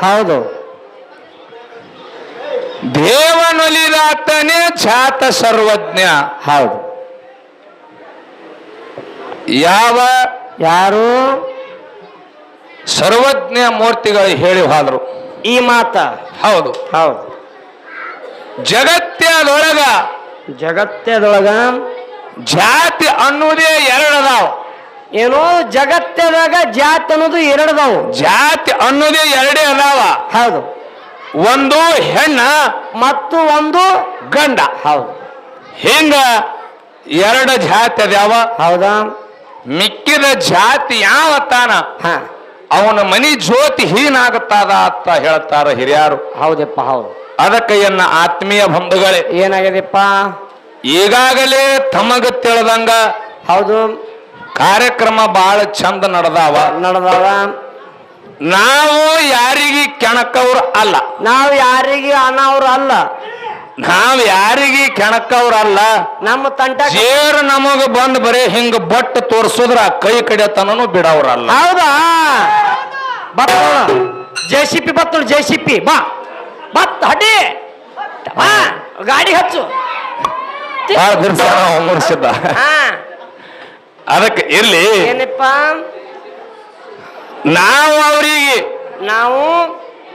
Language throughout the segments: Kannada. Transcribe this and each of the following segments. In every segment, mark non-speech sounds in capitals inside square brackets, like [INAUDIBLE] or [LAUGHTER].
ಹೌದು. ದೇವನೊಲಿದಾತನೇ ಜಾತ ಸರ್ವಜ್ಞ. ಹೌದು. ಯಾವ? ಯಾರು? ಸರ್ವಜ್ಞ ಮೂರ್ತಿಗಳು ಹೇಳಿ ಹೋದ್ರು. ಈ ಮಾತ. ಹೌದು. ಹೌದು. ಜಗತ್ತದೊಳಗ ಜಗತ್ತದೊಳಗ ಜಾತಿ ಅನ್ನುವುದೇ ಎರಡದಾವ. ಏನೋ ಜಗತ್ತದಾಗ ಜಾತಿ ಅನ್ನೋದು ಎರಡದಾವು. ಜಾತಿ ಅನ್ನೋದೇ ಎರಡೇ ಅದಾವ. ಹೌದು. ಒಂದು ಹೆಣ್ಣ ಮತ್ತು ಒಂದು ಗಂಡ. ಹೌದು. ಹಿಂಗ ಎರಡು ಜಾತಿ ಅದಾವ. ಹೌದಾ? ಮಿಕ್ಕಿದ ಜಾತಿ ಯಾವ ತಾನ ಅವನ ಮನಿ ಜ್ಯೋತಿ ಹೀನಾಗುತ್ತಾದ ಅಂತ ಹೇಳ್ತಾರ ಹಿರಿಯರು. ಹೌದಪ್ಪ ಹೌದು. ಅದಕ್ಕೆ ಎನ್ನ ಆತ್ಮೀಯ ಬಂಧುಗಳೇ. ಏನಾಗಿದೆಪ್ಪ ಈಗಾಗಲೇ ತಮಗ ತಿಳಿದಂಗ ಹೌದು. ಕಾರ್ಯಕ್ರಮ ಬಹಳ ಚಂದ ನಡೆದಾವ. ನಡೆದಾವ. ನಾವು ಯಾರಿಗೆ ಕೆಣಕವ್ರು ಅಲ್ಲ. ನಾವು ಯಾರಿಗೆ ಅನಾವ್ರು ಅಲ್ಲ. ನಾವ್ ಯಾರಿಗೆ ಕೆಣಕವ್ರ ಅಲ್ಲ. ನಮ್ಮ ತಂಟ ಜೇರ್ ನಮಗ ಬಂದ್ ಬರೀ ಹಿಂಗ ಬಟ್ ತೋರ್ಸುದ್ರ ಕೈ ಕಡಿಯತನೂ ಬಿಡವ್ರಲ್ಲ ಹೌದಾ? ಬತ್ತೋಳ ಜೆ ಸಿ ಪಿ ಬತ್ತ ಜೆ ಸಿ ಪಿ. ಬಾ. ಬತ್ ಹಡಿ ಬಾ. ಗಾಡಿ ಹಚ್ಚು. ಹಾ. ಅದಕ್ಕೆ ಇರ್ಲಿ. ಏನಪ್ಪ? ನಾವು ಅವರಿಗೆ ನಾವು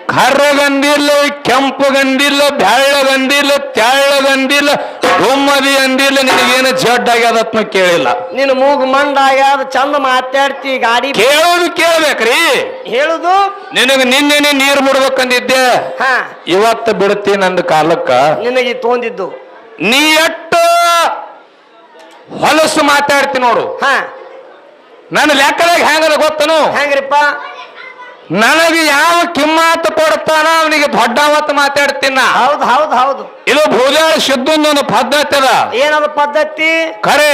ಕರ್ರಗಂದಿಲ್ಲ ಕೆಂಪುಗಂದಿಲ್ಲ ಬೆಳ್ಳಗಂದಿಲ್ಲ ತೆಳ್ಳಗಂದಿಲ್ಲ ಗುಮ್ಮದಿ ಅಂದಿಲ್ಲ ನಿನಗೇನು ಜಡ್ ಆಗ್ಯದತ್ನ ಕೇಳಿಲ್ಲ. ನಿನ್ನ ಮೂಗು ಮಂದಾಗ ಚಂದ ಮಾತಾಡ್ತಿ ಗಾಡಿ ಕೇಳೋದು ಕೇಳ್ಬೇಕ್ರಿ. ಹೇಳುದು? ನಿನಗ ನಿನ್ನೆನೆ ನೀರ್ ಬಿಡ್ಬೇಕಂದಿದ್ದೆ ಹಾ. ಇವತ್ತು ಬಿಡ್ತೀನಿ ಅಂದ ಕಾಲಕ್ಕ. ನಿನಗೆ ತೋಂದಿದ್ದು. ನೀ ಎಷ್ಟು ಹೊಲಸು ಮಾತಾಡ್ತಿ ನೋಡು. ಹಾ. ನನ್ನ ಲೆಕ್ಕದಾಗ ಹೆಂಗದ ಗೊತ್ತನು? ಹೆಂಗ್ರಿಪ್ಪ? ನನಗೆ ಯಾವ ಕಿಮ್ಮಾತ ಕೊಡ್ತಾನ ಅವನಿಗೆ ದೊಡ್ಡವತ್ತು ಮಾತಾಡ್ತೀನ. ಹೌದು ಹೌದು ಹೌದು. ಇದು ಭೂಜಾಳ ಶುದ್ಧ ಪದ್ಧತಿ ಅದ. ಏನದ ಪದ್ಧತಿ? ಖರೆ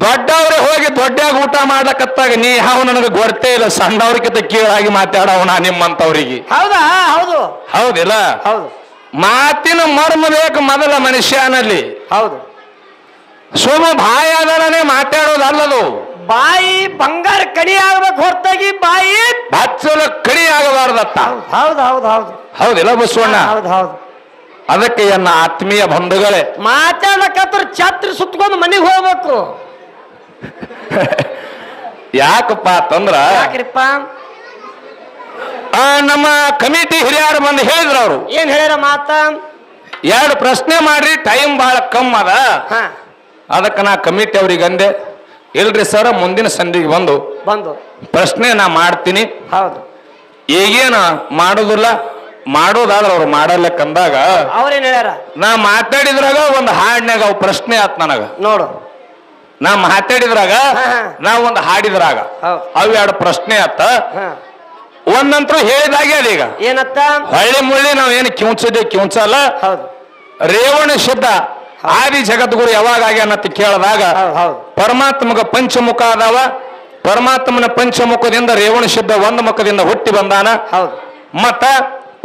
ದೊಡ್ಡವ್ರೆ ಹೋಗಿ ದೊಡ್ಡಾಗ ಊಟ ಮಾಡ್ಲಕತ್ತಾಗ ನೀ ಹಾವು ನನಗೆ ಗೊತ್ತೇ ಇಲ್ಲ. ಸಣ್ಣವ್ರಿಗಿಂತ ಕೀಳಾಗಿ ಮಾತಾಡವ ನಾ ನಿಮ್ಮಂತವ್ರಿಗೆ ಹೌದಾ? ಹೌದು. ಹೌದಿಲ್ಲ? ಹೌದು. ಮಾತಿನ ಮರ್ಮ ಬೇಕು ಮೊದಲ ಮನುಷ್ಯನಲ್ಲಿ. ಹೌದು. ಸುಮ್ಮ ಬಾಯಿ ಅದರನೇ ಮಾತಾಡೋದಲ್ಲದು. ಬಾಯಿ ಬಂಗಾರ ಕಡಿ ಆಗ್ಬೇಕು ಹೊರತಾಗಿ ಬಾಯಿ ಬಚ್ಚಲು ಕಡಿ ಆಗಬಾರ್ದತ್ತ. ಹೌದು ಹೌದು ಹೌದು ಹೌದಿಲ್ಲ ಬಸವಣ್ಣ? ಹೌದು ಹೌದು. ಅದಕ್ಕೆ ಎನ್ನ ಆತ್ಮೀಯ ಬಂಧುಗಳೇ. ಮಾತಾಡಕತ್ರ ಛತ್ರಿ ಸುತ್ಕೊಂಡು ಮನೆಗೆ ಹೋಗ್ಬೇಕು. [LAUGHS] ಯಾಕಪ್ಪ ಅಂತಂದ್ರ ಯಾಕ್ರಿಪ್ಪ? ಆ, ನಮ್ಮ ಕಮಿಟಿ ಹಿರಿಯರು ಬಂದು ಹೇಳಿದ್ರು ಅವರು. ಏನ್ ಹೇಳ್ಯಾರ ಮಾತ? ಎರಡು ಪ್ರಶ್ನೆ ಮಾಡ್ರಿ ಟೈಮ್ ಬಹಳ ಕಮ್ಮಿ ಅದ ಹಾ. ಅದಕ್ಕೆ ನಾ ಕಮಿಟಿ ಅವ್ರಿಗೆ ಅಂದೆ ಇಲ್ರಿ ಸರ್ ಮುಂದಿನ ಸಂಧಿಗೆ ಬಂದು ಬಂದು. ಪ್ರಶ್ನೆ ನಾ ಮಾಡ್ತೀನಿ. ಹೌದು. ಈಗೇನ ಮಾಡೋದಿಲ್ಲ ಮಾಡೋದಾದ್ರೆ ಅವ್ರು ಮಾಡಲಕ್ಕಂದಾಗ ಅವ್ರೇನ್ ಹೇಳ್ಯಾರ? ನಾ ಮಾತಾಡಿದ್ರಾಗ ಒಂದು ಹಾಡಿನಾಗ ಅವ್ ಪ್ರಶ್ನೆ ಆತ್ ನನಗ. ನೋಡು. ನಾ ಮಾತಾಡಿದ್ರಾಗ. ನಾ ಒಂದು ಹಾಡಿದ್ರಾಗ ಹೌದು. ಅವು ಎರಡು ಪ್ರಶ್ನೆ ಆತ. ಹಾ. ಒಂದಂತರೂ ಹೇಳಿದಾಗೆ ಅದೀಗ ಏನತ್ತ? ಹಳ್ಳಿ ಮುಳ್ಳಿ ನಾವ್ ಏನು ಕಿಂಚದೆ ಕಿಂಚಲ್ಲ. ಹೌದು. ರೇವಣ ಶುದ್ಧ ಆದಿ ಜಗದ್ಗುರು ಯಾವಾಗ ಆಗ್ಯಾನಂತ ಕೇಳಿದಾಗ ಪರಮಾತ್ಮಗ ಪಂಚಮುಖ ಅದಾವ ಪರಮಾತ್ಮನ ಪಂಚಮುಖದಿಂದ ರೇವಣ ಶುದ್ಧ ಒಂದು ಮುಖದಿಂದ ಹುಟ್ಟಿ ಬಂದಾನ. ಮತ್ತ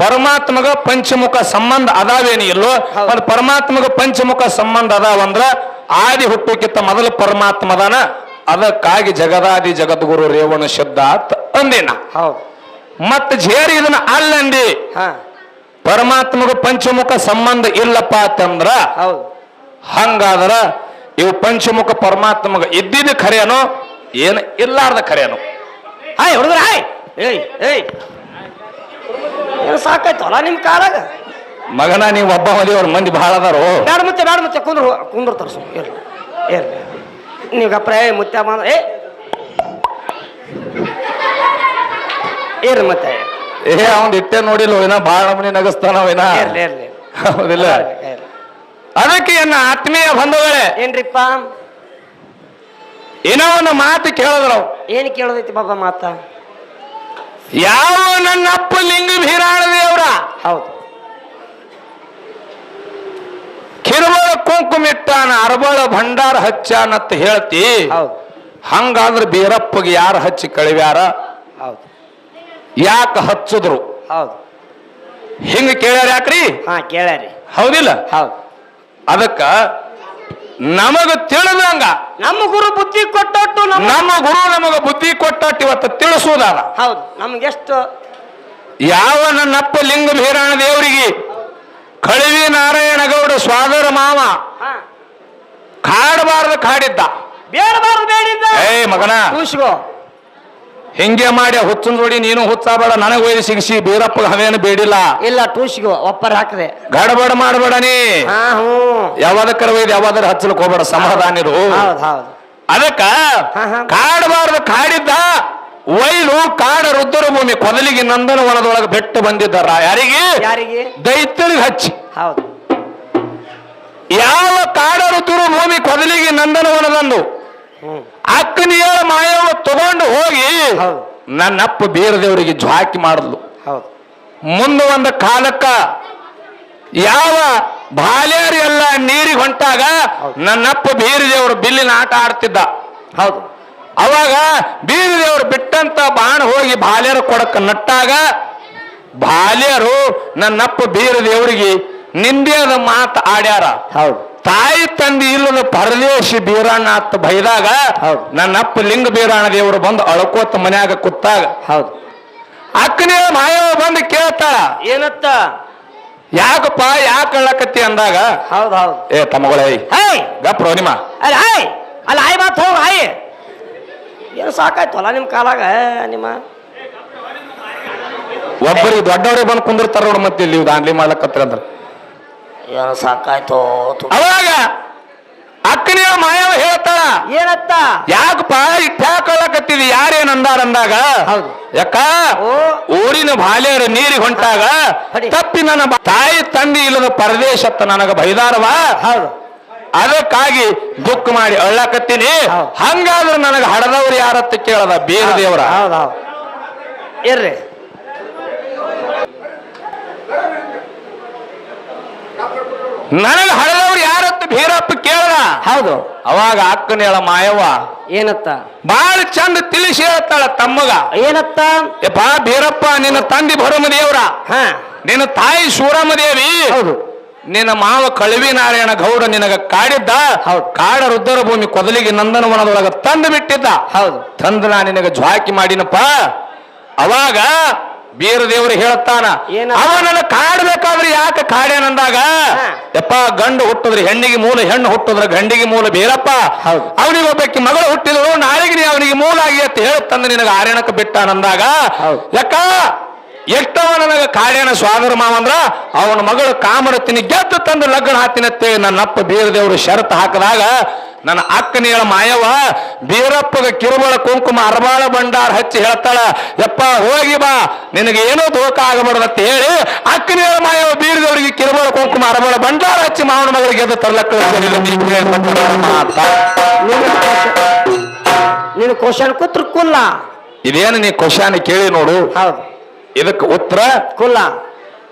ಪರಮಾತ್ಮಗ ಪಂಚಮುಖ ಸಂಬಂಧ ಅದಾವೇನಿ ಇಲ್ಲೋ. ಅದು ಪರಮಾತ್ಮಗ ಪಂಚಮುಖ ಸಂಬಂಧ ಅದಾವಂದ್ರ ಆದಿ ಹುಟ್ಟೋಕಿತ್ತ ಮೊದಲು ಪರಮಾತ್ಮ ಅದಾನ. ಅದಕ್ಕಾಗಿ ಜಗದಾದಿ ಜಗದ್ಗುರು ರೇವಣ ಶುದ್ಧ ಅಂದಿನ. ಮತ್ತ ಜೇರಿ ಇದನ್ನ ಅಲ್ಲಂದಿ. ಪರಮಾತ್ಮಗ ಪಂಚಮುಖ ಸಂಬಂಧ ಇಲ್ಲಪ್ಪ ಅಂತಂದ್ರ ಹೌದು. ಹಂಗಾದ್ರ ಇವು ಪಂಚಮುಖ ಪರಮಾತ್ಮಗ ಇದ್ದಿದ್ದು ಖರೇನೋ ಏನು ಇಲ್ಲಾರ್ದ ಖರೇನೋ? ಹಾಯ್ ಹುಡುಗ್ರ ಹಾಯ್. ಏಯ್ ಏಯ್. ಸಾಕಾಯ್ತಲ್ಲ ನಿಮ್ ಕಾಲಾಗ? ಮಗನ ನೀವು ಒಬ್ಬ ಅವ್ರ ಮಂದಿ ಬಹಳ ಅದಾರೋ? ಬೇಡ ಮುತ್ತೆ ಬೇಡ ಮುತ್ತೆ ಕುಂದ್ರು ಕುಂದ್ರ ತರ್ಸು. ಇರ್ಲಿ ಇರ್ಲಿ. ನೀವು ಅಪ್ರಾಯ ಏ ಮುತ್ತೆ ಬಂದ ಏ ಇರ್ಲಿ ಮತ್ತೆ. ಏ ಅವ್ನ್ ಇಟ್ಟೆ ನೋಡಿಲ್ಲ ಏನ ಭಾಳ ಮನಿ ನಗಸ್ತಾನವೇನ ಇರ್ಲಿ ಇರ್ಲಿ. ಹೌದಿಲ್ಲ. ಅದಕ್ಕೆ ಎನ್ನ ಆತ್ಮೀಯ ಬಂಧುಗಳೇ ಏನ್ರಿಪ್ಪ? ಏನೋ ಒಂದು ಮಾತು ಕೇಳಿದ್ರು ಏನ್ ಕೇಳೋದೈತಿ ಬಾಬಾ ಮಾತ? ಯಾವ ನನ್ನ ಅಪ್ಪ ಲಿಂಗ ದೇವ್ರ ಹೌದು. ಕಿರುಬಳ ಕುಂಕುಮಿಟ್ಟಾನ ಅರಬಳ ಭಂಡಾರ ಹಚ್ಚಾನಂತ ಹೇಳ್ತಿ. ಹೌದು. ಹಂಗಾದ್ರೆ ಬೀರಪ್ಪಗೆ ಯಾರು ಹಚ್ಚಿ ಕಳಿವ್ಯಾರ? ಹೌದು. ಯಾಕೆ ಹಚ್ಚಿದ್ರು? ಹೌದು. ಹಿಂಗ ಕೇಳ್ಯಾರ ಯಾಕ್ರಿ? ಹಾ ಕೇಳ್ಯಾರಿ. ಹೌದಿಲ್ಲ? ಹೌದು. ಅದಕ್ಕ ನಮಗ ತಿಳಿದಂಗ ನಮ್ಮ ಗುರು ಬುದ್ಧಿ ಕೊಟ್ಟಟ್ಟು ನಮ್ಮ ನಮ್ಮ ಗುರು ನಮಗ ಬುದ್ಧಿ ಕೊಟ್ಟಟ್ಟು ಇವತ್ತು ತಿಳಿಸುವುದಾರ ಹೌದು ನಮ್ಗೆಷ್ಟು ಯಾವ ನನ್ನಪ್ಪ ಲಿಂಗ ಭೀರಾಣ ದೇವರಿಗೆ ಕಳಿವಿ ನಾರಾಯಣ ಗೌಡ ಸ್ವಾದರ ಮಾವ ಕಾಡಬಾರದು ಕಾಡಿದ್ದ. ಬೇಡಬಾರ್ದು ಬೇಡಿದ್ದ. ಏ ಮಗನ. ಕೂಸ್ಕೋ. ಹಿಂಗೆ ಮಾಡಿ ಹುಚ್ಚನ್ ನೋಡಿ ನೀನು ಹುಚ್ಚಾಬೇಡ ನನಗೆ ಒಯ್ದು ಸಿಗಿಸಿ ಬೀರಪ್ಪ ಹವೇನು ಬೇಡಿಲ್ಲ. ಇಲ್ಲ ಟೂಸಿಗೆ ಒಪ್ಪರ್ ಹಾಕದೆ. ಗಡಬಡ ಮಾಡಬೇಡ ನೀ. ಹಾ ಹ್ಞೂ. ಯಾವ್ದಕ್ಕರ ಒಯ್ದು ಯಾವ್ದಾರ ಹಚ್ಚಲಿಕ್ಕೆ ಹೋಗ್ಬೇಡ ಸಮಾಧಾನಿರು ಹೌದು ಹೌದು. ಅದಕ್ಕ ಹಾ, ಹಾ. ಕಾಡಬಾರದು ಕಾಡಿದ್ದ ವೈಲು ಕಾಡ ರುದ್ರ ಭೂಮಿ ಕೊದಲಿಗೆ ನಂದನವನದೊಳಗೆ ಬೆಟ್ಟು ಬಂದಿದ್ದಾರ ಯಾರಿಗೆ? ಯಾರಿಗೆ? ದೈತ್ಯರಿಗೆ ಹಚ್ಚಿ. ಹೌದು. ಯಾವ ಕಾಡ ರುದ್ರ ಭೂಮಿ ಕೊದಲಿಗೆ ನಂದನವನದಂದು? ಹ್ಮ್ ಅಕ್ಕನಿಯ ಮಾಯವ ತಗೊಂಡು ಹೋಗಿ ನನ್ನ ನನ್ನಪ್ಪ ಬೀರದೇವರಿಗೆ ಜ್ವಾಕಿ ಮಾಡಿದ್ಲು. ಮುಂದೆ ಒಂದು ಕಾಲಕ್ಕ ಯಾವ ಬಾಲ್ಯಾರಿ ಎಲ್ಲ ನೀರಿಗೆ ಹೊಂಟಾಗ ನನ್ನಪ್ಪ ಬೀರದೇವರು ಬಿಲ್ಲಿನ ಆಟ ಆಡ್ತಿದ್ದ. ಹೌದು. ಅವಾಗ ಬೀರದೇವರು ಬಿಟ್ಟಂತ ಬಾಣ ಹೋಗಿ ಬಾಲ್ಯರು ಕೊಡಕ್ಕೆ ನಟ್ಟಾಗ ಬಾಲ್ಯರು ನನ್ನಪ್ಪ ಬೀರದೇವರಿಗೆ ನಿಂದೇದ ಮಾತು ಆಡ್ಯಾರ. ಹೌದು. ತಾಯಿ ತಂದೆ ಇಲ್ಲದ ಪರದೇಶಿ ಬೀರಣ್ಣ ಅಂತ ಬೈದಾಗ ನನ್ನ ಅಪ್ಪ ಲಿಂಗ ಬೀರಣ್ಣ ದೇವರು ಬಂದು ಅಳ್ಕೋತ ಮನ್ಯಾಗ ಕುತ್ತಾಗ ಹೌದು. ಅಕ್ಕನೇ ಮಾಯವ ಬಂದು ಕೇಳ್ತಾಳ ಏನತ್ತ? ಯಾಕಪ್ಪ ಯಾಕೆ ಅಳಕತ್ತಿ ಅಂದಾಗ ಹೌದು ಹೌದು. ಏ ತಮ್ಮಗಳೇ ಹಾಯ್ ಗಪ್ರೋ ನಿಮ್ಮ. ಅಲ್ಲ ಹಾಯ್ ಅಲ್ಲ ಹಾಯ್ ಮಾತು ಹೋಗ ಹಾಯ್. ಏನು ಸಾಕಾಯ್ತಲ್ಲ ನಿಮ್ಮ ಕಾಲಾಗ ನಿಮ್ಮ? ಒಬ್ಬರಿಗೆ ದೊಡ್ಡವರೇ ಬಂದು ಕುಂದಿರ್ತಾರ ನೋಡು ಮತ್ತೆ ಇಲ್ಲಿ ದಾನ್ಲಿ ಮಾಡ್ಲಕತ್ರ ಅಂದ್ರ ಏನು ಸಾಕಾಯ್ತು ಅವಾಗ ಅಕ್ಕನ ಮಾಯವ ಹೇಳ್ತಾಳ ಏನತ್ತ? ಯಾಕಪ್ಪ ಇಟ್ಟ ಯಾಕಳ್ಳಕತ್ತಿದಿ ಯಾರೇನ್ ಅಂದಾರ ಅಂದಾಗ ಹೌದು. ಯಾಕ ಓ. ಊರಿನ ಬಾಲ್ಯರ ನೀರಿಗೆ ಹೊಂಟಾಗ ತಪ್ಪಿ ನನ್ನ ತಾಯಿ ತಂದೆ ಇಲ್ಲದ ಪರದೇಶತ್ತ ನನಗ ಬೈದಾರವ? ಹೌದು. ಅದಕ್ಕಾಗಿ ದುಃಖ ಮಾಡಿ ಅಳ್ಳಕತ್ತೀನಿ. ಹಂಗಾದ್ರೆ ನನಗ ಹಡದವ್ರು ಯಾರತ್ತ ಕೇಳದ? ಬೇರೆ ದೇವರ. ಇರ್ರಿ. ನನಗ ಹಳದವ್ರು ಯಾರತ್ತ ಬೀರಪ್ಪ ಕೇಳದ? ಹೌದು. ಅವಾಗ ಅಕ್ಕನ ಹೇಳ ಮಾಯವ್ವ ಏನತ್ತ? ಬಾಳ ಚಂದ ತಿಳಿಸಿ ಹೇಳ್ತಾಳ ತಮ್ಮಗ. ಏನತ್ತ? ಬಾ ಭೀರಪ್ಪ ನಿನ್ನ ತಂದೆ ಭರಮ ದೇವ್ರ ಹಾ. ನಿನ್ನ ತಾಯಿ ಸೂರಮ್ಮ ದೇವಿ ಹೌದು. ನಿನ್ನ ಮಾವ ಕಳವಿ ನಾರಾಯಣ ಗೌಡ ನಿನಗ ಕಾಡಿದ್ದ. ಹೌದು. ಕಾಡ ರುದ್ರ ಭೂಮಿ ಕೊದಲಿಗೆ ನಂದನವನದೊಳಗ ತಂದು ಬಿಟ್ಟಿದ್ದ. ಹೌದು. ತಂದು ನಾ ನಿನಗ ಜ್ವಾಕಿ ಮಾಡಿನಪ್ಪ. ಅವಾಗ ಬೀರ ದೇವರು ಹೇಳುತ್ತಾನ ಅವನನ್ನು ಅವ ನನ್ನ ಕಾಡ್ಬೇಕಾದ್ರೆ ಯಾಕೆ ಕಾಡೇನಂದಾಗ. ಯಪ್ಪ ಗಂಡು ಹುಟ್ಟಿದ್ರೆ ಹೆಣ್ಣಿಗೆ ಮೂಲ ಹೆಣ್ಣು ಹುಟ್ಟಿದ್ರೆ ಗಂಡಿಗೆ ಮೂಲ ಬೇರಪ್ಪ. ಅವನಿಗೆ ಒಬ್ಬಕ್ಕೆ ಮಗಳು ಹುಟ್ಟಿದಳು ನಾಳೆಗೆ ನೀ ಅವನಿಗೆ ಮೂಲ ಆಗಿ ಅಂತ ಹೇಳುತ್ತಂದ್ರೆ ನಿನಗೆ ಆರ್ಯಣಕ್ಕೆ ಬಿಟ್ಟಾನಂದಾಗ. ಯಾಕ ಎಷ್ಟವ ನನಗ ಕಾಡ್ಯಾನ ಸ್ವಾದರ ಮಾವಂದ್ರ ಅವನ ಮಗಳು ಕಾಮರತಿನಿ ಗೆದ್ದು ತಂದು ಲಗ್ನ ಹಾತಿನತ್ತೆ ನನ್ನಪ್ಪ ಬೀರದೇವರು ಷರತ್ತು ಹಾಕಿದಾಗ ನನ್ನ ಅಕ್ಕನೇಳ ಮಾಯವ ಬೀರಪ್ಪಗ ಕಿರುಬಳ ಕುಂಕುಮ ಅರಬಾಳ ಭಂಡಾರ ಹಚ್ಚಿ ಹೇಳ್ತಾಳ ಯಪ್ಪ ಹೋಗಿ ಬಾ ನಿನಗೆ ಏನೋ ದೋಖ ಅಂತ ಹೇಳಿ ಅಕ್ಕನೇಳ ಮಾಯವ ಬೀರದವರಿಗೆ ಕಿರುಬಳ ಕುಂಕುಮ ಅರಬಾಳ ಭಂಡಾರ ಹಚ್ಚಿ ಮಾವನ ಮಗಳಿಗೆ ಎದ್ದು ತರ್ಲಕ್ಕ ನೀನು ಕ್ವಶನ್ ಕೂತ್ರ ಕುಲ್ಲ. ಇದೇನು ನೀ ಕ್ವಶನ್ ಕೇಳಿ ನೋಡು. ಹೌದು. ಇದಕ್ಕೆ ಉತ್ತರ ಕುಲ್ಲ.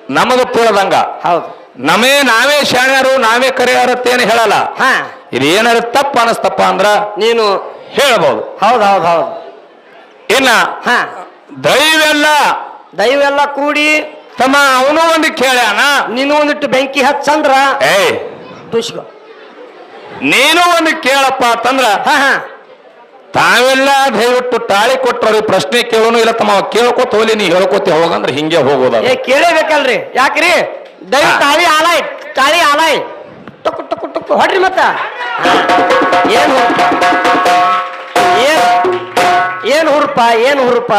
ನಮಗ ತಿಳಿದಂಗ ಹೌದು. ನಮೇ ನಾವೇ ಶಾಣ್ಯರು ನಾವೇ ಕರೆಯಾರತ್ತೇನು ಹೇಳಲ್ಲ. ಹಾ. ಇದೇನಾರ ತಪ್ಪ ಅನಸ್ತಪ್ಪ ಅಂದ್ರ ನೀನು ಹೇಳಬಹುದು ಹೌದು ಹೌದು ಹೌದು. ಇನ್ನ ಹಾ. ದೈವೆಲ್ಲ ದೈವ ಎಲ್ಲ ಕೂಡಿ ತಮ್ಮ ಅವನು ಒಂದು ಕೇಳ್ಯಾನ. ನೀನು ಒಂದಿಟ್ಟು ಬೆಂಕಿ ಹಚ್ಚಂದ್ರ ಏಯ್. ತುಷ್ಕ ನೀನು ಒಂದು ಕೇಳಪ್ಪ ಅಂತಂದ್ರ ಹಾ ಹಾ. ತಾವೆಲ್ಲ ದಯವಿಟ್ಟು ತಾಳಿ ಕೊಟ್ಟವ್ರಿ ಪ್ರಶ್ನೆ ಕೇಳೋನು ಇಲ್ಲ ತಮ್ಮ ಕೇಳ್ಕೋತ ಹೋಗ್ಲಿ ನೀ ಹೇಳ್ಕೊತಿ ಹೋಗಂದ್ರ ಹಿಂಗೆ ಹೋಗೋದ ಏ ಕೇಳೇಬೇಕಲ್ರಿ. ಯಾಕ್ರಿ? ದೈವ ತಾಳಿ ಆಲಾಯ್ ತಾಳಿ ಆಲಾಯ್ ಟುಕ್ ಟುಕ್ ಟುಕ್ ಹೊಡ್ರಿ ಮತ್ತ. ಏನು ಏನ್ ಹುರುಪ ಏನ್ ಹುರುಪ?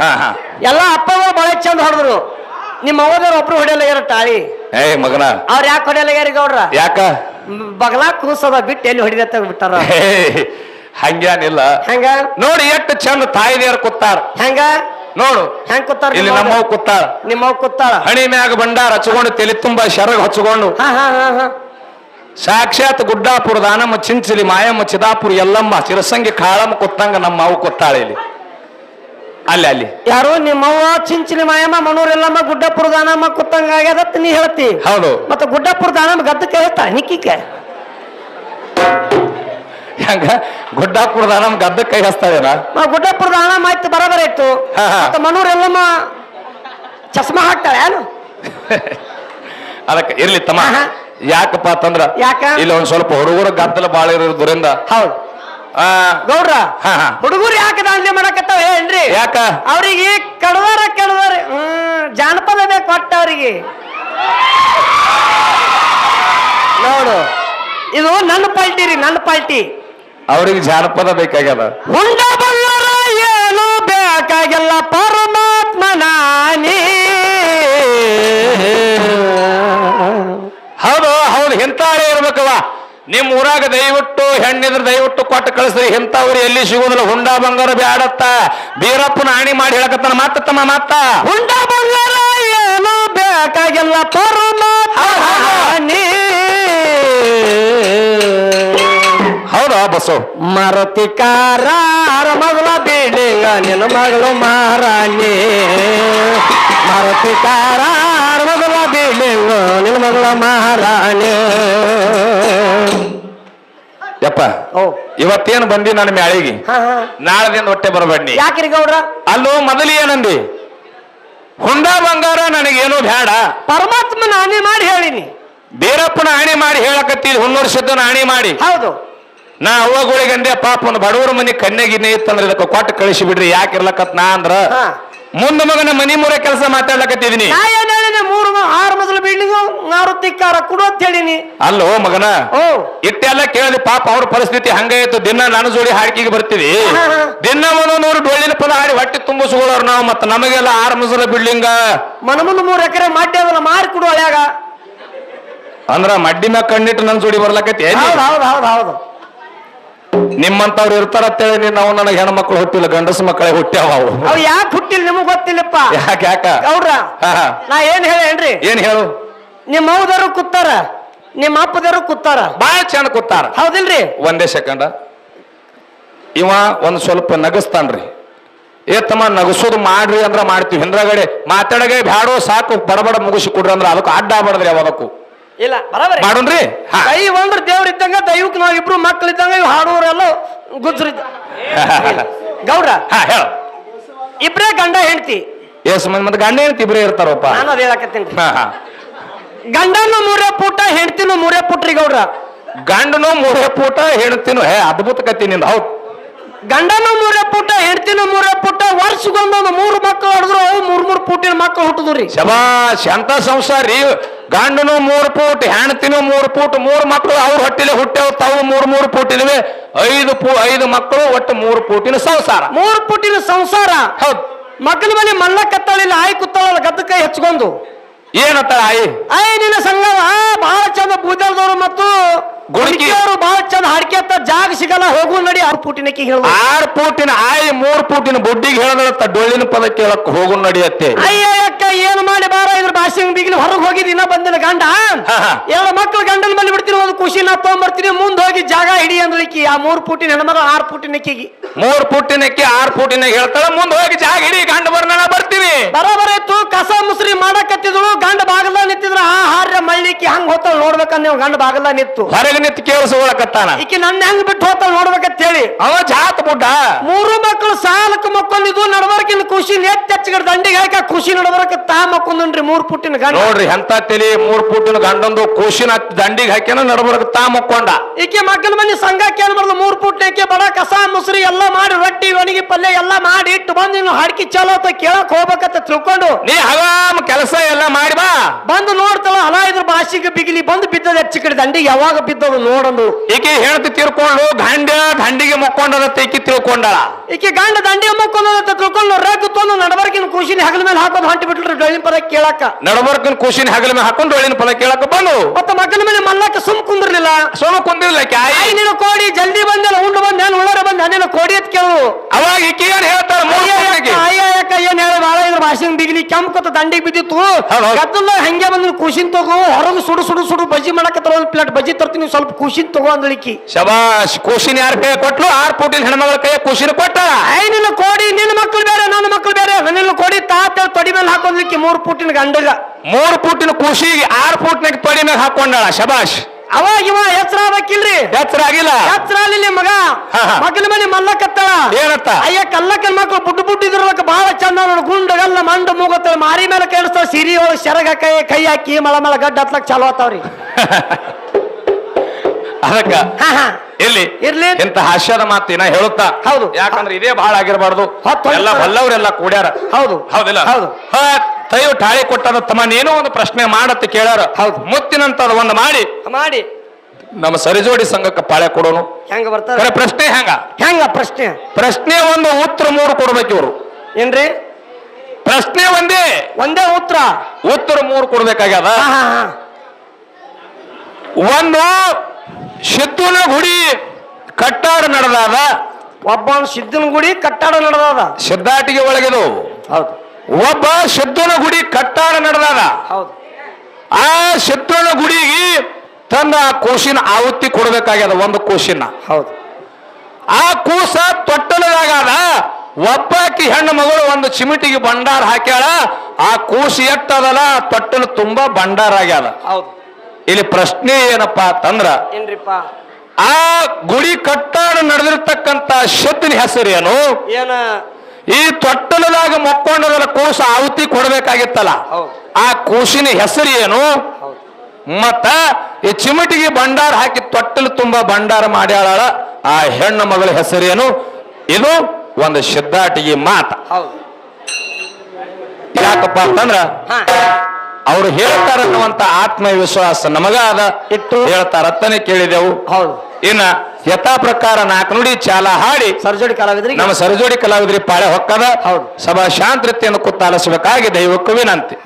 ಹಾ ಹಾ. ಎಲ್ಲ ಅಪ್ಪಗಳು ಬಹಳ ಚಂದ ಹೊಡೆದ್ರು. ನಿಮ್ಮ ಅವದವ್ರು ಒಬ್ರು ಹೊಡೆಯಲಾಗ್ಯಾರ ತಾಳಿ? ಏಯ್ ಮಗನ. ಅವ್ರ ಯಾಕೆ ಹೊಡೆಯಲಾಗ್ಯಾರ ಗೌಡ್ರ? ಯಾಕ? ಬಗಲ ಕೂಸದ ಬಿಟ್ಟು ಎಲ್ಲಿ ಹೊಡಿದತ್ತ ಬಿಟ್ಟಾರ? ಹೇ, ಹಂಗ್ಯಾನಿಲ್ಲ. ಹೆಂಗ? ನೋಡಿ ಎಷ್ಟು ಚಂದ ತಾಯಿದೇರ್ ಕೂತಾರ. ಹೆಂಗ? ನೋಡು. ಹೆಂಗ್ ಕೂತಾರ ಇಲ್ಲಿ ನಮ್ಮವ್ ಕೂತಾಳ. ನಿಮ್ಮವ್ ಕೂತಾಳ. ಹಣಿ ಮ್ಯಾಗ ಭಂಡಾರ ಹಚ್ಕೊಂಡು ತಲೆ ತುಂಬಾ ಶರಗ್ ಹಚ್ಕೊಂಡು. ಹಾ ಹಾ ಹಾ ಹಾ. ಸಾಕ್ಷಾತ್ ಗುಡ್ಡಾಪುರ ದಾನಮ್ಮ ಚಿಂಚಲಿ ಮಾಯಮ್ಮ ಚಿದಾಪುರ ಎಲ್ಲಮ್ಮ ಚಿರಸಂಗಿ ಕಾಳಮ್ಮ ಕೊತ್ತಂಗ ನಮ್ಮ ಅವು ಕೊಟ್ಟಾಳೆ ಇಲ್ಲಿ. ಅಲ್ಲಿ ಅಲ್ಲಿ. ಯಾರು ನಿಮ್ಮವ್ವ ಚಿಂಚಲಿ ಮಾಯಮ್ಮ ಮನೂರ್ ಎಲ್ಲಮ್ಮ ಗುಡ್ಡಪುರ ದಾನಮ್ಮ ಕುತ್ತಂಗ ಆಗ್ಯದತ್ ನೀ ಹೇಳ್ತಿ. ಹೌದು. ಮತ್ತೆ ಗುಡ್ಡಪುರ ದಾನಮ್ಮ ಗದ್ದಕ್ಕೆ ಹೇಳ್ತಾ ನಿಕ್ಕಿಕೆ ಹಂಗ ಗುಡ್ಡಾಪುರ ದಾನಮ್ಮ ಗದ್ದ ಕೈ ಹಚ್ತಾಳೇನ ಗುಡ್ಡಪುರ ದಾನಮ್ಮ ಆಯ್ತು ಬರಬರ ಇತ್ತು. ಮತ್ತೆ ಮನೂರ್ ಎಲ್ಲಮ್ಮ ಚಸ್ಮಾ ಹಾಕ್ತಾಳೆ ಏನು? [LAUGHS] ಅದಕ್ಕೆ ಇರ್ಲಿ ತಮ್ಮ. ಯಾಕಪ್ಪ ಅಂತಂದ್ರ ಯಾಕ? ಇಲ್ಲಿ ಒಂದ್ ಸ್ವಲ್ಪ ಹುಡುಗರು ಗದ್ದಲ ಬಾಳ ಇರೋದ್ರಿಂದ. ಹೌದು. ಆ, ಗೌಡ್ರ ಹಾ, ಹಾ. ಹುಡುಗರು ಯಾಕೆ ದಾಂಧಲೆ ಮಾಡಕತ್ತಾವ ಏನ್ರಿ ಯಾಕ? ಅವ್ರಿಗೆ ಕಡವಾರ ಕಡವಾರ ಹ್ಮ್ ಅಟ್ಟ ಅವರಿಗೆ. ನೋಡು ಇದು ನನ್ನ ಪಾಲ್ಟಿ ರೀ ನನ್ನ ಪಾಲ್ಟಿ. ಅವ್ರಿಗೆ ಜಾನಪದ ಬೇಕಾಗ್ಯದ. ಹುಂಡ ಬಲ್ಲರ ಏನು ಬೇಕಾಗಿಲ್ಲ ಪರಮಾತ್ಮ ನಾನೇ ಹೌದು ಇಂಥವ್ರೇ ಇರ್ಬೇಕವ ನಿಮ್ ಊರಾಗ ದಯವಿಟ್ಟು ಹೆಣ್ಣಿದ್ರೆ ದಯವಿಟ್ಟು ಕೊಟ್ಟು ಕಳಿಸ್ರಿ. ಇಂಥವ್ರು ಎಲ್ಲಿ ಸಿಗುದಿಲ್ಲ. ಹುಂಡ ಬಂಗಾರ ಬ್ಯಾಡತ್ತ. ಬೀರಪ್ಪನ ಆಣಿ ಮಾಡಿ ಹೇಳಕತ್ತಾನ. ಮತ್ತ ತಮ್ಮ ಮಾತ. ಹುಂಡ ಬಂಗಾರ ಏನು ಬೇಕಾಗಿಲ್ಲ. ಹೌದಾ ಬಸು ಹೌದಾ. ಬಸ್ಸು ಮರತಿಕಾರ ಮಗಳ ಬಿಲ್ಡಿಂಗ ನಿನ್ನ ಮಗಳು ಮಾರಾಣಿ ಮರತಿಕಾರ ನಿನ್ನ ಮಗಳ ಮಹಾರಾಣಿ. ಯಪ್ಪ ಓ. ಇವತ್ತೇನು ಬಂದಿ ನನ್ನ ಮ್ಯಾಳಿಗೆ? ಹಾ ಹಾ. ನಾಳೆದಿಂದ ಹೊಟ್ಟೆ ಬರಬೇಡಿ ಯಾಕ್ರಿ ಗೌಡ್ರ? ಅಲ್ಲೋ ಮೊದಲು ಏನಂದಿ? ಹೊಂಡ ಬಂಗಾರ ನನಗೇನು ಬೇಡ ಪರಮಾತ್ಮ ನಾನೇ ಮಾಡಿ ಹೇಳಿನಿ. ಬೀರಪ್ಪನ ಆಣಿ ಮಾಡಿ ಹೇಳಕತ್ತಿ ಹುನ್ನೂರು ಆಣಿ ಮಾಡಿ. ಹೌದು. ನಾ ಅವ್ವಗಳಿಗಂದೆ ಪಾಪ ಒಂದು ಬಡವರ ಮನೆ ಕನ್ನೆಗಿನ್ನೆ ಇತ್ತಂದ್ರೆ ಇದಕ್ಕೆ ಕೊಟ್ಟು ಕಳಿಸಿ ಬಿಡ್ರಿ ಯಾಕೆ ಇರ್ಲಕತ್ ನಾ ಅಂದ್ರ. ಹಾ. ಮುಂದ ಮಗನ ಮನಿ ಮೂರ ಕೆಲಸ ಮಾತಾಡ್ಲಕತ್ತಿದೀನಿ. ನಾ ಏನ್ ಹೇಳಿನಿ ಮೂರು ಮ- ಆರು ಮೊದಲು ಬಿಲ್ಡಿಂಗ್ ಮಾರುತಿಕಾರ ಕೊಡು ಅಂತ ಹೇಳಿನಿ. ಅಲ್ಲೋ ಮಗನ ಓ. ಇಟ್ಟೆಲ್ಲ ಕೇಳಿ ಪಾಪ ಅವ್ರ ಪರಿಸ್ಥಿತಿ ಹಂಗೆ ಇತ್ತು. ದಿನ ನಾನು ಜೋಡಿ ಹಾಡಿಕೆಗೆ ಬರ್ತೀವಿ. ಹಾ, ಹಾ. ದಿನ ಒಂದೊಂದು ನೂರು ಡೊಳ್ಳಿನ ಪದ ಹಾಡಿ ಹೊಟ್ಟೆ ತುಂಬಿಸ್ಕೊಳ್ಳೋರು ನಾವು ಮತ್ತೆ ನಮಗೆಲ್ಲ ಆರು ಮಸಲ ಬಿಲ್ಡಿಂಗ್ ಮನ ಮುಂದೆ ಮೂರು ಎಕರೆ ಮಾಡಿ ಅದನ್ನ ಮಾರಿ ಕೊಡುವ ಅಂದ್ರ ಮಡ್ಡಿ ಮ್ಯಾಗ ಕಣ್ಣಿಟ್ಟು ನನ್ನ ಜೋಡಿ ಬರ್ಲಕತ್ತಿ ಹೌದು ಹೌದು ಹೌದು ಹೌದು. ನಿಮ್ಮಂತವ್ರು ಇರ್ತಾರತ್ತೇಳಿ ನಾವು ನನಗೆ ಹೆಣ್ಮಕ್ಳು ಹುಟ್ಟಿಲ್ಲ ಗಂಡಸ ಮಕ್ಕಳೇ ಹುಟ್ಟ್ಯಾವ ಅವು. ಅವ್ ಯಾಕೆ ಹುಟ್ಟಿಲ್ಲ ನಿಮಗ್ ಗೊತ್ತಿಲ್ಲಪ್ಪ? ಯಾಕೆ ಯಾಕ? ಗೌಡ್ರ ಹಾ, ಹಾ. ನಾ ಏನ್ ಹೇಳೇನ್ರಿ ಏನ್ ಹೇಳು? ನಿಮ್ಮ ಅವ್ದರು ಕೂತಾರ ನಿಮ್ಮ ಅಪ್ಪದರು ಕೂತಾರ? ಬಾಳ ಚಂದ ಕೂತಾರ. ಹೌದಿಲ್ರಿ? ಒಂದೇ ಸೆಕೆಂಡ. ಇವ ಒಂದ್ ಸ್ವಲ್ಪ ನಗಸ್ತಾನ್ರಿ. ಏ ತಮ್ಮ ನಗಸೋದು ಮಾಡ್ರಿ ಅಂದ್ರ ಮಾಡ್ತೀವಿ. ಹಿಂದ್ರಗಡೆ ಮಾತಾಡಗೆ ಬ್ಯಾಡೋ ಸಾಕು ಬಡಬಡ ಮುಗಿಸಿ ಕೊಡ್ರಿ ಅಂದ್ರ ಅದಕ್ಕೆ ಅಡ್ಡ ಬಡದ್ರಿ ಯಾವದಕ್ಕೂ. ಇಲ್ಲ ಬರಬರಿ. ಮಾಡೋಣ್ರಿ? ದೈವ ಅಂದ್ರೆ ದೇವ್ರ ಇದ್ದಂಗ ದೈವಕ್ ನಾವ್ ಇಬ್ರು ಮಕ್ಳು ಇದ್ದಂಗ ಇವ್ ಹಾಡುವರೆಲ್ಲ ಗುಜ್ರ ಗೌಡ್ರ ಹಾ ಹೇಳ. ಇಬ್ರೇ ಗಂಡ ಹೆಂಡತಿ. ಎಸ್ ಮಂದಿ ಮತ್ತೆ ಗಂಡ ಹೆಂಡತಿ ಇಬ್ರೇ ಇರ್ತಾರಪ್ಪ. ನಾನು ಅದೇ ಹಾಕತ್ತೀನಿ ಗಂಡನು ಮೂರೇ ಪುಟ ಹೆಂಡತಿನು ಮೂರೇ ಪುಟ್ರಿ ಗೌಡ್ರ. ಗಂಡನು ಮೂರೇ ಪೂಟ ಹೆಣ್ತಿನು ಹೇ ಅದ್ಭುತ ಕತ್ತಿ ನಿಂದ. ಹೌದು. ಗಂಡನು ಮೂರೇ ಪುಟ ಹೆಂಡತಿನು ಮೂರೇ ಪುಟ ವರ್ಷಗೊಂದೊಂದು ಮೂರು ಮಕ್ಕಳು ಹೊಡೆದ್ರು ಅವು ಮೂರ್ ಮೂರು ಪುಟ್ಟಿನ ಮಕ್ಕಳು ಹುಟ್ಟಿದ್ರಿ ಶಬಾ ಶಾಂತ ಸಂಸಾರ. ರೀ ಗಂಡನು ಮೂರು ಪೂಟ್ ಹೆಣ್ತಿನೂ ಮೂರು ಪೂಟ್ ಮೂರು ಮಕ್ಕಳು ಅವ್ರ ಹೊಟ್ಟಿಲೆ ಹುಟ್ಟ್ಯಾವ ತಾವು ಮೂರು ಮೂರು ಇಲ್ವೆ? ಐದು ಪೂ ಐದು ಮಕ್ಕಳು ಒಟ್ಟು ಮೂರು ಪೂಟಿನ ಸಂಸಾರ. ಮೂರು ಫೂಟಿನ ಸಂಸಾರ? ಹೌದು. ಮಕ್ಕಳ ಮನೆ ಮಲ್ಲ ಕತ್ತಳಿಲ್ಲ ಆಯ್ ಕುತ್ತಳ ಕೈ ಹೆಚ್ಕೊಂಡು. ಏನತ್ತ ಆಯಿ? ಆಯ್ ನಿನ್ನ ಸಂಗವ ಬಹಳ ಚಂದ ಬೂದಲ್ದವ್ರು ಮತ್ತು ಗುಡಿಕೆಯವರು ಬಹಳ ಚಂದ ಹಾಡ್ಕ್ಯತ್ತ ಜಾಗ ಸಿಗಲ್ಲ ಹೋಗು ನಡಿ ಆರು ಪುಟ್ಟಿನಕ್ಕೆ ಹೇಳ ಆರ್ ಪೂಟಿನ ಆಯಿ ಮೂರು ಪೂಟಿನ ಬುಡ್ಡಿಗೆ ಹೇಳದತ್ತ ಡೊಳ್ಳಿನ ಪದ ಕೇಳಕ್ ಹೋಗು ನಡಿಯತ್ತೆ ಅಯ್ಯ ಮಾಡಿ ಬಾರ ಇದ್ರ ಭಾಷೆ ಬಿಗಿಲಿ ಹೊರಗೆ ಹೋಗಿದ್ ಇನ್ನ ಬಂದಿಲ್ಲ ಗಂಡ. ಎರಡು ಮಕ್ಳು ಗಂಡನ ಬಲ್ಲಿ ಬಿಡ್ತೀನಿ ಒಂದು ಖುಷಿ ನಾ ತೊಗೊಂಬರ್ತೀನಿ. ಮುಂದೆ ಹೋಗಿ ಜಾಗ ಹಿಡಿ ಅಂದ್ಲಿಕ್ಕಿ ಆ ಮೂರು ಪುಟ್ಟಿನ ಹೆಣ್ಮಗ ಆರು ಪುಟ್ಟಿನಕ್ಕಿಗೆ. ಮೂರ್ ಪುಟ್ಟಿನಕ್ಕೆ ಆರ್ ಪುಟ್ಟಿನ ಹೇಳ್ತಾಳ ಮುಂದೆ ಹೋಗಿ ಜಾಗ ಹಿಡಿ ಗಂಡ ಬರ್ನ ಬರ್ತೀನಿ. ಬರೋಬರ ಇತ್ತು ಕಸ ಮುಸ್ರಿ ಮಾಡಕತ್ತಿದ್ರು ಗಂಡ ಬಾಗಲ ನಿಂತಿದ್ರ ಆ ಹಾರ್ಯ ಮಳ್ಳಿಕ್ಕಿ ಹಂಗ್ ಹೋತಾಳ ನೋಡ್ಬೇಕಂದ್ ನೀವು ಗಂಡ ಬಾಗಲ ನಿತ್ತು ಹೊರಗೆ ನಿಂತು ಕೇಳಿಸ್ಕೊಳಕತ್ತಾನ ಈಕಿ ನನ್ನ ಹೆಂಗ್ ಬಿಟ್ಟು ಹೋತಾಳ ನೋಡ್ಬೇಕಂತ ಹೇಳಿ. ಅವ ಬುಡ್ಡ ಮೂರು ಮಕ್ಕಳು ಸಾಲಕ್ಕೆ ಮಕ್ಕೊಂಡಿದ್ದು ನಡಬರ್ಕಿನ ಖುಷಿ ಹೆಚ್ಚಿಗಡ ದಂಡಿಗೆ ಹಾಕ ಖುಷಿ ನಡಬರ್ಕ ತಾ ಮಕ್ಕೊಂದ್ರಿ ಮೂರು ಪುಟ್ಟಿನ ಗಂಡ. ನೋಡ್ರಿ ಎಂತ ತಲಿ ಮೂರ್ ಪುಟ್ಟಿನ ಗಂಡಂದು ಖುಷಿನ ದಂಡಿಗೆ ಹಾಕ್ಯಾನ ನಡಬರ್ಗ ತಾ ಮುಕ್ಕೊಂಡ. ಈಕೆ ಮಗ್ಗಲ ಮನೆ ಸಂಘಕ್ಕೆ ಏನ್ ಮಾಡುದು? ಮೂರು ಪುಟ್ಟಕ್ಕೆ ಬಡ ಕಸ ಮುಸ್ರಿ ಎಲ್ಲ ಮಾಡಿ ರೊಟ್ಟಿ ಒಣಗಿ ಪಲ್ಯ ಎಲ್ಲ ಮಾಡಿ ಇಟ್ಟು ಬಂದು ಇನ್ನು ಹಡ್ಕಿ ಚಲೋ ಅಂತ ಕೇಳಕ್ ಹೋಗ್ಬೇಕಂತ ತಿಳ್ಕೊಂಡು ನೀ ಹಗಾಮ್ ಕೆಲಸ ಎಲ್ಲ ಮಾಡಿ ಬಾ. ಬಂದು ನೋಡ್ತಲ್ಲ ಹಲ ಇದ್ರ ಭಾಷೆಗೆ ಬಿಗಿಲಿ ಬಂದು ಬಿದ್ದದ ಹೆಚ್ಚು ಕಡೆ ದಂಡಿ ಯಾವಾಗ ಬಿದ್ದದು ನೋಡಂದು. ಈಕೆ ಹೇಳ್ತಿ ತಿರ್ಕೊಂಡು ಗಂಡ ದಂಡಿಗೆ ಮುಕ್ಕೊಂಡದತ್ತ ಈಕೆ ತಿಳ್ಕೊಂಡಳ. ಈಕೆ ಗಂಡ ದಂಡಿಗೆ ಮುಕ್ಕೊಂಡದತ್ತ ತಿಳ್ಕೊಂಡು ರಗ್ ತಂದು ನಡಬರ್ಕಿನ ಖುಷಿನ ಹಗಲ ಮೇಲೆ ಹಾಕೋದು ಹೊಂಟಿ ಬಿಟ್ರು ಡೊಳ್ಳಿನ ಪದ ಕೇಳಕ್ಕ. ನಡಬರ್ಕನ್ ಕೂಸಿನ ಹಗಲ ಮೇಲೆ ಹಾಕೊಂಡು ಒಳಿನ ಪದ ಕೇಳಕ ಬಂದು. ಮತ್ತೆ ಮಗನ ಮೇಲೆ ಮಲ್ಲಕ್ಕ ಸುಮ್ ಕುಂದ್ರಲಿಲ್ಲ. ಸೋಮ ಕುಂದಿರ್ಲ ಐ ಆಯಿ ನೀನು ಕೋಡಿ ಜಲ್ದಿ ಬಂದಲ್ಲ ಉಂಡು ಬಂದ ನಾನು ಉಳ್ಳಾರ ಬಂದ ನೀನು ಕೋಡಿ ಅಂತ ಕೇಳು. ಅವಾಗ ಈಕಿ ಏನ್ ಹೇಳ್ತಾರ ಮೂರ್ ಪೂಟಿಗೆ? ಅಯ್ಯ ಅಕ್ಕ ಏನ್ ಹೇಳ ಬಾಳ ಇದ್ರ ಭಾಷೆ ಬಿಗಿಲಿ ಕೆಂಪು ದಂಡಿಗೆ ಬಿದ್ದಿತ್ತು. ಗದ್ದಲ್ಲ ಹಂಗೆ ಬಂದ್ರು ಖುಷಿನ್ ತಗೋ ಹೊರಗೆ ಸುಡು ಸುಡು ಸುಡು ಬಜ್ಜಿ ಮಾಡಕತ್ತಾರ ಒಂದ್ ಪ್ಲೇಟ್ ಬಜ್ಜಿ ತರ್ತೀನಿ ಸ್ವಲ್ಪ ಖುಷಿನ್ ತಗೋ ಅಂದಳಿಕಿ ಶಬಾಷ್ ಖುಷಿನ ಯಾರ ಕೈ ಕೊಟ್ಲು? ಆರ್ ಪೂಟಿನ ಹೆಣ್ಮಗಳ ಕೈ ಖುಷಿನ ಕೊಟ್ಟ? ಐ ನಿನ್ನ ಕೋಡಿ ನಿನ್ನ ಮಕ್ಕಳು ಬೇರೆ ನನ್ನ ಮಕ್ಕಳು ಬೇರೆ. ನನ್ನ ಕೋಡಿ ತಾತ ತೊಡಿ ಮೇಲೆ ಹಾಕೋದ್ಲಿಕ್ಕೆ ಮೂರು ಪುಟ್ಟಿನ ಗಂಡಗ ಮೂರು ಪೂಟಿನ ಖುಷಿ ಆರ್ ಪೂಟ್ನಾಗ ತೊಡಿ ಮೇಲೆ ಹಾಕೊಂಡಳ ಶಬಾಷ್. ಅವಾಗ ಇವ ಹೆಸರು ಆಗ್ಬೇಕಿಲ್ರಿ? ಎಚ್ಚರ ಆಗಿಲ್ಲ. ಹೆಸರ ಅಲ್ಲಿ ಮಗ. ಮಗನ ಮನೆ ಮಲ್ಲಕತ್ತಳ ಏನತ್ತ? ಅಯ್ಯ ಕಲ್ಲಕ್ಕನ ಮಕ್ಕಳು ಬುಡ್ಡು ಬುಡ್ಡು ಇದ್ರಲಕ್ಕ ಬಹಳ ಚಂದ ನೋಡು. ಗುಂಡಗಲ್ಲ ಮಂಡ ಮೂಗತ್ತಳ ಮಾರಿ ಮೇಲೆ ಕೇಳಿಸ್ತಾವ ಸಿರಿ ಒಳಗೆ ಸೆರಗ ಕೈ ಕೈ ಹಾಕಿ ಮಳ ಮಳ ಗಡ್ಡ ಹತ್ಲಕ್ ಚಾಲು ಆತಾವ್ರಿ [LAUGHS] ಅದಕ್ಕ ಹಾ ಹಾ. ಇಲ್ಲಿ ಇರ್ಲಿ. ಇಂತ ಹಾಸ್ಯದ ಮಾತು ಇನ್ನ ಹೇಳುತ್ತಾ? ಹೌದು. ಯಾಕಂದ್ರೆ ಇದೇ ಬಹಳ ಆಗಿರಬಾರ್ದು. ಎಲ್ಲ ಬಲ್ಲವರೆಲ್ಲ ಕೂಡ್ಯಾರ. ಹೌದು. ಹೌದಿಲ್ಲ? ಹೌದು. ತೈವು ಠಾಳಿ ಕೊಟ್ಟದ ತಮ್ಮನೇನೋ ಒಂದು ಪ್ರಶ್ನೆ ಮಾಡತ್ತ ಕೇಳ್ಯಾರ. ಹೌದು. ಮುತ್ತಿನಂತ ಒಂದು ಮಾಡಿ. ಮಾಡಿ. ನಮ್ಮ ಸರಿಜೋಡಿ ಸಂಘಕ್ಕೆ ಪಾಳೆ ಕೊಡೋನು. ಹೆಂಗ ಬರ್ತಾರೆ? ಪ್ರಶ್ನೆ ಹೆಂಗ? ಹೆಂಗ ಪ್ರಶ್ನೆ? ಪ್ರಶ್ನೆ ಒಂದು ಉತ್ತರ ಮೂರು ಕೊಡ್ಬೇಕು ಇವರು. ಏನ್ರಿ? ಪ್ರಶ್ನೆ ಒಂದೇ. ಒಂದೇ ಉತ್ತರ? ಉತ್ತರ ಮೂರು ಕೊಡ್ಬೇಕಾಗ್ಯದ? ಒಂದು ಸಿದ್ದುನ ಗುಡಿ ಕಟ್ಟಾಡ ನಡೆದಾದ. ಒಬ್ಬ ಸಿದ್ದನ ಗುಡಿ ಕಟ್ಟಾಡ ನಡೆದಾದ. ಸಿದ್ಧಾಟಿಗೆ ಒಳಗೆದು ಹೌದು. ಒಬ್ಬ ಶತ್ರುನ ಗುಡಿ ಕಟ್ಟಾಡ ನಡೆದಾನ ಆ ಶತ್ರುನ ಗುಡಿಗೆ ತಂದ ಆ ಕೂಸಿನ ಆವೃತ್ತಿ ಕೊಡಬೇಕಾಗ್ಯದ ಒಂದು ಕೋಶಿನ ಹೌದು. ಆ ಕೂಸ ತೊಟ್ಟಲದಾಗಾದ ಒಬ್ಬಾಕಿ ಹೆಣ್ಣು ಮಗಳು ಒಂದು ಚಿಮಿಟಿಗೆ ಭಂಡಾರ ಹಾಕ್ಯಾಳ ಆ ಕೂಸ ಎಟ್ಟದಲ್ಲ ತೊಟ್ಟಲು ತುಂಬಾ ಭಂಡಾರ ಆಗ್ಯಾದ. ಇಲ್ಲಿ ಪ್ರಶ್ನೆ ಏನಪ್ಪಾ ಅಂತಂದ್ರ ಆ ಗುಡಿ ಕಟ್ಟಾಡ ನಡೆದಿರ್ತಕ್ಕಂತ ಶತ್ರಿನ ಹೆಸರೇನು? ಏನ? ಈ ತೊಟ್ಟಲದಾಗ ಮಕ್ಕೊಂಡದಲ್ಲ ಕೂಸು ಆಹುತಿ ಕೊಡಬೇಕಾಗಿತ್ತಲ್ಲ. ಆ ಕೂಸಿನ ಹೆಸರು ಏನು? ಮತ್ತ ಈ ಚಿಮಟಿಗೆ ಭಂಡಾರ ಹಾಕಿ ತೊಟ್ಟಲು ತುಂಬಾ ಭಂಡಾರ ಮಾಡ್ಯಾಳ ಆ ಹೆಣ್ಣು ಮಗಳ ಹೆಸರೇನು ಇದು ಒಂದು ಸಿದ್ಧಾಟಿಗೆ ಮಾತ. ಯಾಕಪ್ಪ ಅಂತಂದ್ರ ಅವ್ರು ಹೇಳ್ತಾರನ್ನುವಂತ ಆತ್ಮವಿಶ್ವಾಸ ನಮಗ ಅದ ಇಟ್ಟು ಹೇಳ್ತಾರತ್ತನೆ ಕೇಳಿದೆವು. ಹೌದು. ಇನ್ನ ಯಥಾ ಪ್ರಕಾರ ನಾಲ್ಕು ನುಡಿ ಚಾಲ ಹಾಡಿ ಸರ್ಜೋಡಿ ಕಲಾವಿದ್ರಿಗೆ ನಮ್ಮ ಸರ್ಜೋಡಿ ಕಲಾವಿದ್ರಿ ಪಾಳೆ ಹೊಕ್ಕದ ಹೌದು. ಸಭಾ ಶಾಂತತೆಯನ್ನು ಕುತ್ತಾಲಿಸಬೇಕಾಗಿ ದೈವಕ್ಕೂ ವಿನಂತಿ